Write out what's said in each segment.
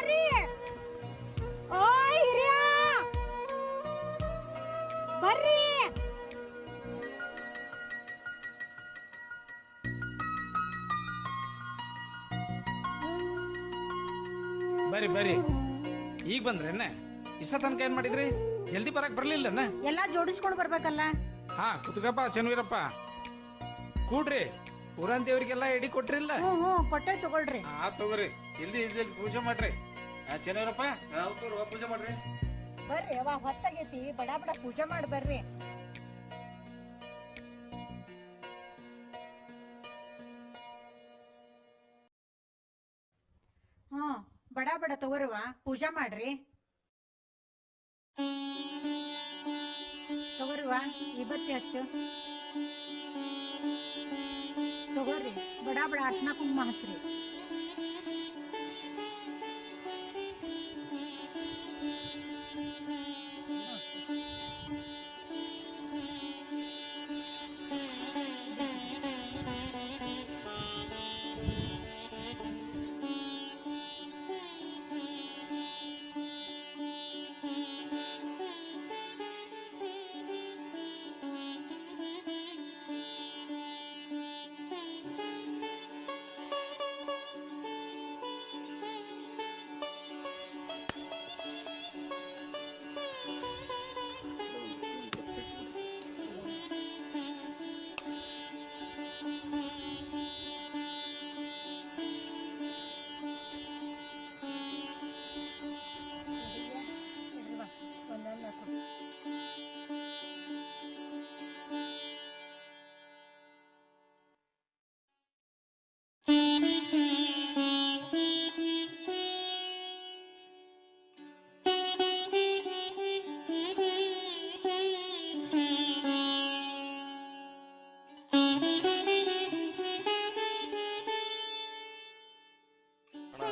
ಬರ್ರಿ. ಓ ಹಿರಿಯ. ಬರ್ರಿ. ಬರ್ರಿ ಬರ್ರಿ. ಈಗ ಬಂದ್ರೇನ ಇಷ್ಟ ತನಕ ಏನ್ ಮಾಡಿದ್ರಿ? ಜಲ್ದಿ ಬರಕ್ ಬರ್ಲಿಲ್ಲನ ಎಲ್ಲಾ ಜೋಡಿಸ್ಕೊಂಡು ಬರ್ಬೇಕಲ್ಲ? ಹಾ ಕುತ್ಕಪ್ಪ ಚನ್ವೀರಪ್ಪ. ಕೂಡ್ರಿ. ಊರನ್ ದೇವ್ರಿಗೆಲ್ಲ ಎಡಿ ಕೊಟ್ರಿಲ್ಲ. ಹ್ಞೂ ಹ್ಞೂ ಕೊಟ್ಟೆ ತಗೊಳ್ರಿ. ಆ ತಗೋರಿ ಜಲ್ದಿ ಇಲ್ದಿ ಪೂಜೆ ಮಾಡ್ರಿ. ಆ, ಅವ್ರು ಪೂಜೆ ಮಾಡ್ರಿ. ಬರ್ರಿ ಅವ ಹೊತ್ತಾಗೈತಿ ಬಡ ಬಡ ಪೂಜೆ ಮಾಡಿ ಬರ್ರಿ. ಹ್ಞೂ ಬಡ ಬಡ ಪೂಜೆ ಮಾಡ್ರಿ. ತಗೋರಿವ ಇಬ್ಬತ್ತಿ ಹಚ್ಚು. ತಗೋರಿ ಬಡ ಬಡ ಅರ್ಶಿನ ಕುಂಕುಮ ಹಚ್ಚ್ರಿ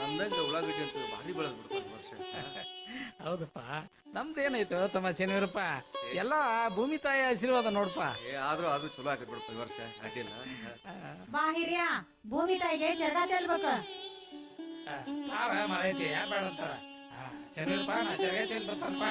ಅಂದಂಗ ಉಳ್ಳಾಗಡ್ಡಿ ಅಂತ ಭಾರಿ ಬೆಳೆದ್ ಬಿಡ್ತಾರೆ ಹೌದಪ್ಪ. ನಮ್ದೇನಾಯ್ತು ತಮ್ಮ ಶನಿವಾರಪ್ಪ ಎಲ್ಲ ಭೂಮಿ ತಾಯಿ ಆಶೀರ್ವಾದ ನೋಡಪ್ಪ ಏ ಆದ್ರೂ ಅದು ಚಲೋ ಆಗತ್ ಬಿಡಪ್ಪ ಈ ವರ್ಷ ಅಡ್ಡಿಲ್ಲ. ಬಾ ಹಿರಿಯ ಭೂಮಿ ತಾಯಿಗೆ ಜಗ ಚೆಲ್ಬೇಕು. ತಾವ ಬೇಡ ಅಂತಾರ. ಶನಿವರಪ್ಪ ನಾ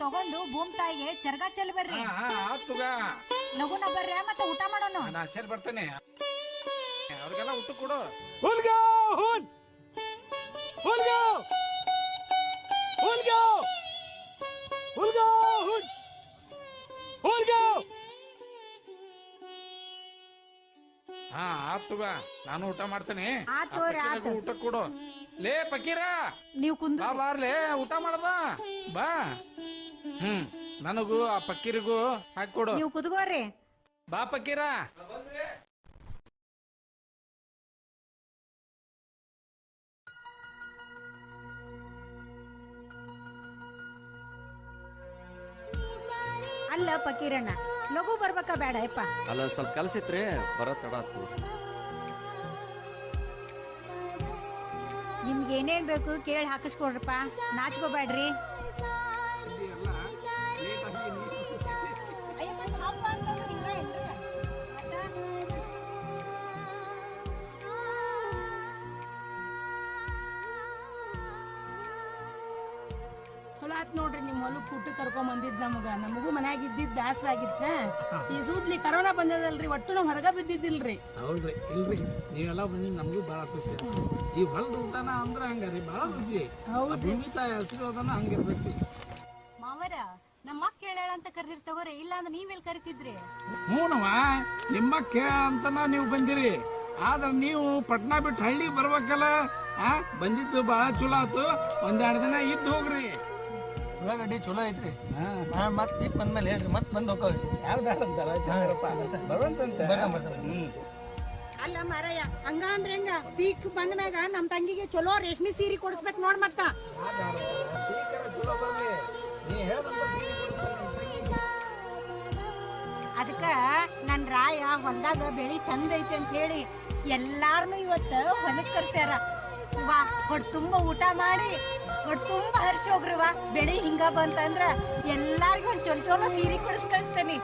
ತಗೊಂಡು ಭೂಮಿ ತಾಯಿಗೆ ಚರ್ಗ ಚೆಲ್ ಬರ್ರಿ. ಹಾ ಆತುಗ ಲಗುನ ಬರ್ರಿ ಮತ್ತೆ ಊಟ ಮಾಡೋಣ. ನಾ ಚೆಲ್ ಬರ್ತೇನೆ. ಅವ್ರಿಗೆಲ್ಲ ಊಟ ಕೊಡು. ಹುಲ್ಗೋ ಹುಲ್. ಹುಲ್ಗೋ. ಹುಲ್ಗೋ. ಹುಲ್ಗೋ ಹುಲ್. ಹುಲ್ಗೋ. ಹಾ ಆತುಗ ನಾನು ಊಟ ಮಾಡ್ತೇನೆ. ಆ ಊಟ ಕೊಡು. ಲೇ ಪಕೀರ. ನೀವು ಕುಂದ ಬಾ ಬಾರ್ಲೆ ಊಟ ಮಾಡದ ಬಾ. ಹ್ಮ್ ನನಗೂ ಆ ಪಕ್ಕೀರಿಗೂ ಹಾಕೊಡು ನೀವು ಕುದ್ಗೋರಿ ಬಾ ಪಕ್ಕೀರ. ಅಲ್ಲ ಪಕೀರಣ್ಣ ಲಘು ಬರ್ಬೇಕಾ ಬೇಡ ಯಪ್ಪ ಅಲ್ಲ ಸ್ವಲ್ಪ ಕೆಲಸ ಇತ್ರಿ ಬರೋ ತಡ ನಿಮ್ಗೆ ಏನೇನ್ ಬೇಕು ಕೇಳಿ ಹಾಕಿಸ್ಕೊಡ್ರಪ್ಪ. ನಾಚ್ಕೋಬೇಡ್ರಿ. ಚಲೋ ಆತ್ ನೋಡ್ರಿ ನಿಮ್ಮ ಹೊಲಕ್ಕೆ ಊಟ ಕರ್ಕೊಂಡ್ ಬಂದಿದ್ ನಮಗ. ನಮಗೂ ಮನ್ಯಾಗ ಇದ್ದಿದ್ ಬ್ಯಾಸರ ಆಗಿತ್ತ ಈ ಸೂಟ್ಲಿ ಕರೋನಾ ಬಂದದಲ್ರಿ ಒಟ್ಟು ನಾವು ಹೊರಗ ಬಿದ್ದಿದ್ದಿಲ್ರಿ. ಹೌದ್ರಿ ಇಲ್ರಿ. ನೀವೆಲ್ಲ ಬಂದಿದ್ದು ನಮಗೂ ಭಾಳ ಖುಷಿ ಆಯ್ತು. ಈ ಹೊಲದ ಊಟನ ಅಂದ್ರೆ ಹಂಗಾರಿ ಭಾಳ ರುಚಿ. ಆ ಭೂಮಿ ತಾಯಿ ಆಶೀರ್ವಾದನ ಹಂಗಿರ್ತೈತಿ ಮಾವರ ನಮ್ಮ ಅಕ್ಕ ಹೇಳ ಅಂತ ಕರ್ದಿರ್ ತಗೋರಿ ಇಲ್ಲ ಅಂದ್ರೆ ನೀವೆಲ್ಲಿ ಕರಿತಿದ್ರಿ? ಹ್ಞೂನವ ನಿಮ್ಮ ಕೇಳ ಅಂತನ ನೀವು ಬಂದಿರಿ. ಆದ್ರೆ ನೀವು ಪಟ್ನಾ ಬಿಟ್ಟು ಹಳ್ಳಿಗೆ ಬರ್ಬೇಕಲ್ಲ ಆ? ಬಂದಿದ್ದು ಭಾಳ ಚಲೋ ಆತು. ಒಂದೆರಡು ದಿನ ಇದ್ದು ಹೋಗ್ರಿ. ಉಳ್ಳಾಗಡ್ಡಿ ಚಲೋ ಐತ್ರಿ. ನಾ ಮತ್ ಪೀಕ್ ಬಂದ್ಮೇಲೆ ಹೇಳ್ರಿ ಮತ್ ಬಂದ್ ಹೋಗ್ರಿ ಅಲ್ಲ ಮಾರಯ್ಯ ಹಂಗ ಅಂದ್ರೆ ಹೆಂಗ? ಪೀಕ್ ಬಂದ ಮ್ಯಾಗ ನಮ್ ತಂಗಿಗೆ ಚಲೋ ರೇಷ್ಮೆ ಸೀರೆ ಕೊಡಿಸ್ಬೇಕು ನೋಡ್ ಮತ್ತ. ಅದಕ್ಕ ನನ್ ರಾಯ ಹೊಲ್ದಾಗ ಬೆಳಿ ಚಂದ ಐತಿ ಅಂತ ಹೇಳಿ ಎಲ್ಲಾರ್ನು ಇವತ್ತ ಹೊಲಕ್ ಕರ್ಸ್ಯಾರ. ವಾ ಹೊಡ್ ತುಂಬ ಊಟ ಮಾಡಿ ಹೊಟ್ಟು ತುಂಬ ಹರ್ಷ್ ವಾ ಬೆಳಿ ಹಿಂಗ ಬಂತಂದ್ರ ಎಲ್ಲಾರ್ಗೂ ಒಂದ್ ಚೊಲ್ ಚೊಲೋ ಸೀರೆ ಕೊಡಿಸ್ ಕಳಿಸ್ತೇನಿ.